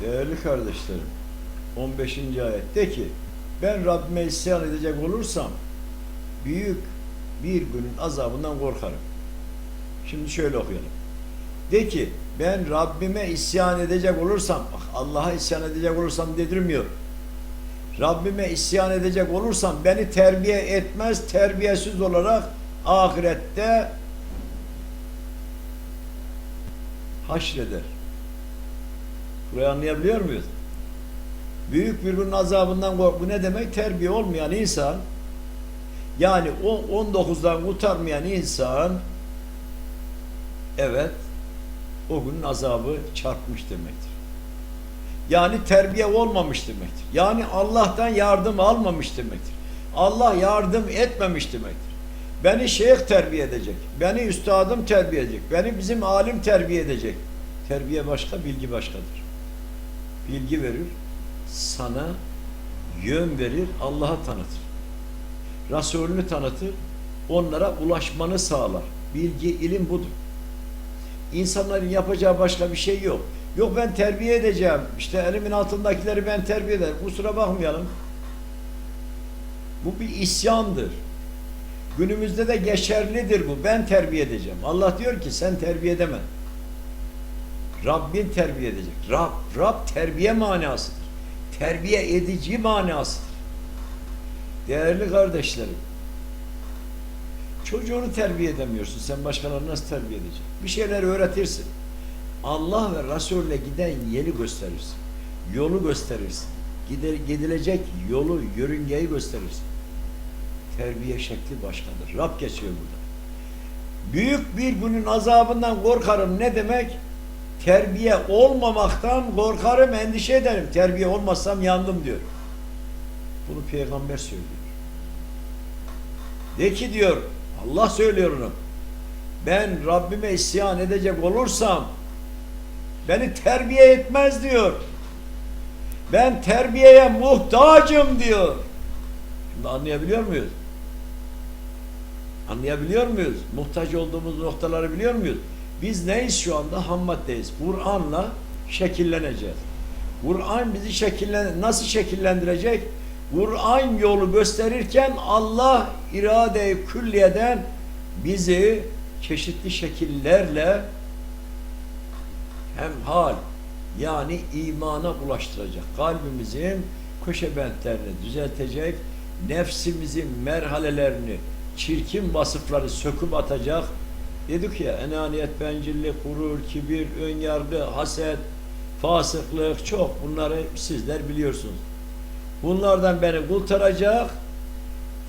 Değerli kardeşlerim, 15. ayet de ki ben Rabbime isyan edecek olursam büyük bir günün azabından korkarım. Şimdi şöyle okuyalım. De ki ben Rabbime isyan edecek olursam, Allah'a isyan edecek olursam dedirmiyor. Rabbime isyan edecek olursam beni terbiye etmez, terbiyesiz olarak ahirette haşreder. Burayı anlayabiliyor muyuz? Büyük bir günün azabından kork. Bu ne demek? Terbiye olmayan insan yani o 19'dan kurtarmayan insan evet o günün azabı çarpmış demektir. Yani terbiye olmamış demektir. Yani Allah'tan yardım almamış demektir. Allah yardım etmemiş demektir. Beni şeyh terbiye edecek. Beni üstadım terbiye edecek. Beni bizim alim terbiye edecek. Terbiye başka, bilgi başkadır. Bilgi verir, sana yön verir, Allah'a tanıtır. Resulünü tanıtır, onlara ulaşmanı sağlar. Bilgi, ilim budur. İnsanların yapacağı başka bir şey yok. Yok ben terbiye edeceğim. İşte elimin altındakileri ben terbiye ederim. Kusura bakmayalım. Bu bir isyandır. Günümüzde de geçerlidir bu. Ben terbiye edeceğim. Allah diyor ki sen terbiye edeme. Rabbin terbiye edecek. Rab, Rab terbiye manasıdır. Terbiye edici manasıdır. Değerli kardeşlerim, çocuğunu terbiye edemiyorsun. Sen başkalarını nasıl terbiye edeceksin? Bir şeyler öğretirsin. Allah ve Resul'le giden yeri gösterirsin. Yolu gösterirsin. Gider, gidilecek yolu, yörüngeyi gösterirsin. Terbiye şekli başkadır. Rab geçiyor burada. Büyük bir günün azabından korkarım ne demek? Terbiye olmamaktan korkarım, endişe ederim. Terbiye olmazsam yandım diyor. Bunu peygamber söylüyor. De ki diyor, Allah söylüyor onu. Ben Rabbime isyan edecek olursam beni terbiye etmez diyor. Ben terbiyeye muhtacım diyor. Şimdi anlayabiliyor muyuz? Anlayabiliyor muyuz? Muhtaç olduğumuz noktaları biliyor muyuz? Biz neyiz şu anda? Ham maddeyiz. Kur'an'la şekilleneceğiz. Kur'an bizi şekillen nasıl şekillendirecek? Kur'an yolu gösterirken Allah irade-i külliyeden bizi çeşitli şekillerle hem hal yani imana ulaştıracak. Kalbimizin köşe bentlerini düzeltecek, nefsimizin merhalelerini, çirkin vasıfları söküp atacak. Dedik ya enaniyet, bencillik, gurur, kibir, önyargı, haset, fasıklık çok bunları sizler biliyorsunuz. Bunlardan beni kurtaracak,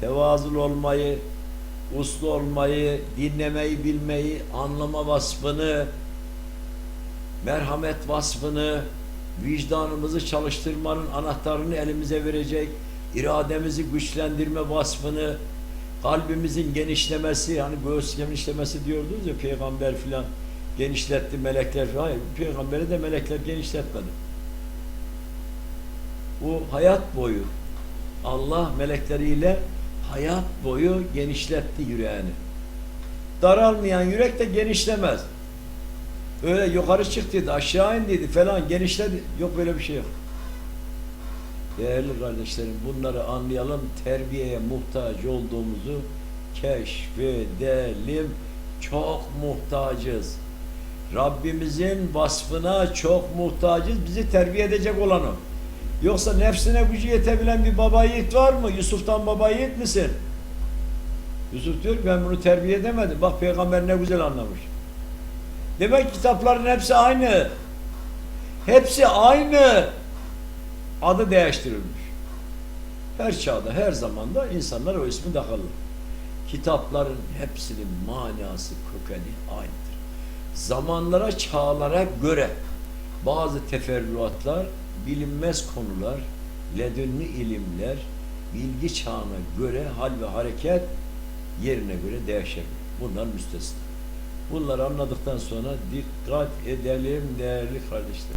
tevazul olmayı, uslu olmayı, dinlemeyi bilmeyi, anlama vasfını, merhamet vasfını, vicdanımızı çalıştırmanın anahtarını elimize verecek, irademizi güçlendirme vasfını, kalbimizin genişlemesi, hani göğüs genişlemesi diyordunuz ya peygamber filan genişletti melekler filan. Hayır, peygamberi de melekler genişletmedi. Bu hayat boyu Allah melekleriyle hayat boyu genişletti yüreğini. Daralmayan yürek de genişlemez. Öyle yukarı çıktıydı, aşağı indiydi falan genişledi. Yok böyle bir şey yok. Değerli kardeşlerim bunları anlayalım. Terbiyeye muhtaç olduğumuzu keşfedelim. Çok muhtacız. Rabbimizin vasfına çok muhtacız. Bizi terbiye edecek olan o. Yoksa nefsine gücü yetebilen bir baba yiğit var mı? Yusuf'tan baba yiğit misin? Yusuf diyor ki ben bunu terbiye edemedim. Bak peygamber ne güzel anlamış. Demek ki kitapların hepsi aynı. Hepsi aynı. Adı değiştirilmiş. Her çağda, her zamanda insanlar o ismi takarlar. Kitapların hepsinin manası, kökeni aynıdır. Zamanlara, çağlara göre bazı teferruatlar, bilinmez konular, ledünlü ilimler, bilgi çağına göre hal ve hareket yerine göre değişir. Bunlar müstesna. Bunları anladıktan sonra dikkat edelim değerli kardeşler.